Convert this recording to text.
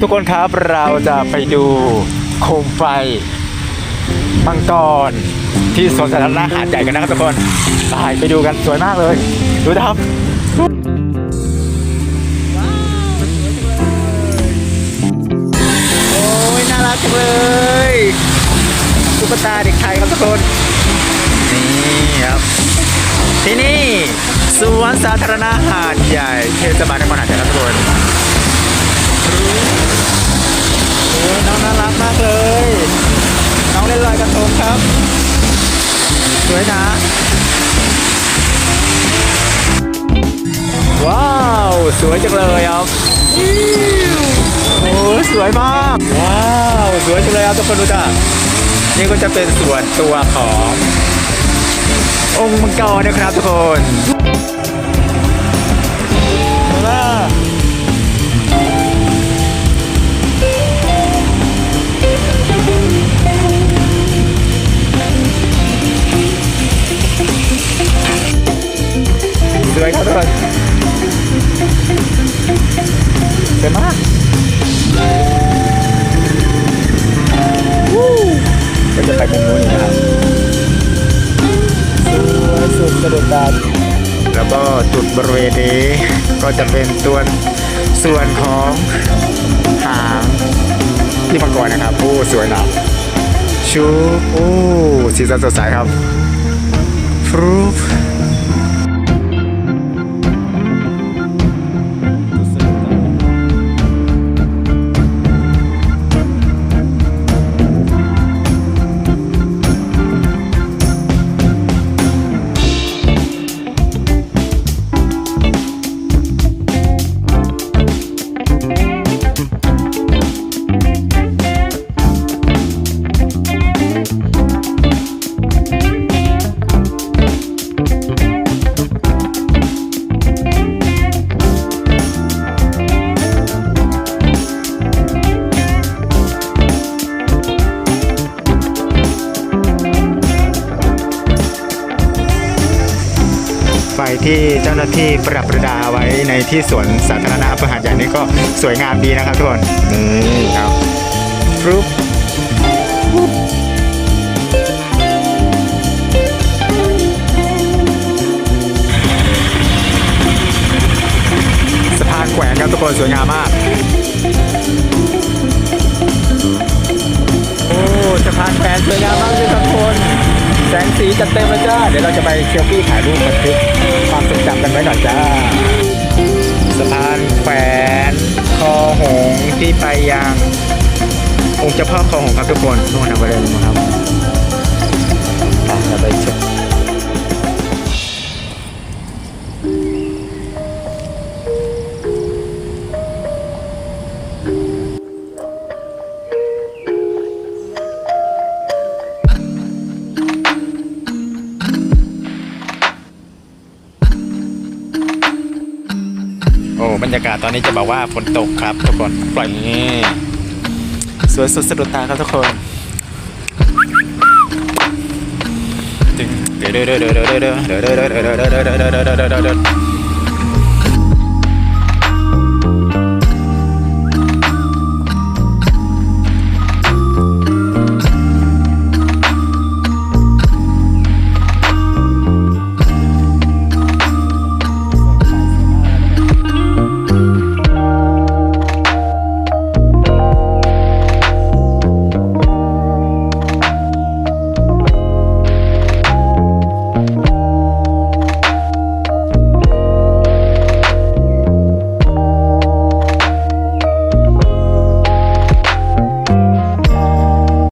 ทุกคนครับเราจะไปดูโคมไฟมังกรที่สวนสาธารณะหาดใหญ่กันนะครับทุกคนไปไปดูกันสวยมากเลย ดูนะครับโอ้ยน่ารักจังเลยตุ๊กตาเด็กไทยครับทุกคน นี่ครับ ที่นี่สวนสาธารณะหาดใหญ่เทศบาลนครหาดใหญ่ครับทุกคน โอ้ยน้องน่ารักมากเลย น้องเล่นลอยกระทงครับ สวยนะว้าว สวยจังเลยครับโอ้ยสวยมาก ว้าว สวยจังเลยครับทุกคนดูจ้ะนี่ก็จะเป็นส่วนตัวของ องค์มังกรนะครับทุกคน วยครับทุกคนสวยมากวู้ก็จะไปมุมนู้นนะครับสวยสุดสะดุดตาแล้วก็จุดบริเวณนี้ก็จะเป็นส่วนส่วนของหางที่มังกรนะครับโอ้สวยนะชูโอ้สีสันสดใสครับฟรูป ฟที่เจ้าหน้าที่ประดับประดาไว้ในที่สวนสาธารณะอำเภอหาดใหญ่นี่ก็สวยงามดีนะครับทุกคนนี่ครับฟรุปสะพานแขวนครับทุกคนสวยงามมากโอ้สะพานแขวนสวยงามมากเลยครับทุกคนแสงสีจัดเต็มเลยจ้า เดี๋ยวเราจะไปเซลฟี่ถ่ายรูปบันทึกความทรง จำกันไว้หน่อยจ้าสะพานแขวนคอหงที่ไปยังองค์เจ้าพ่อคอหงครับทุกคนนู่นเอาไปเลยนะครับ บรรยากาศตอนนี้จะบอกว่าฝนตกครับ ทุกคนปล่อยนี่สวยสุดสะดุดตาครับทุกคนตึงเด้อเด้อเด้อเด้อเด้อเด้อเด้อเด้อเด้อเด้อเด้อเด้อเด้อเด้อเด้อเด้อ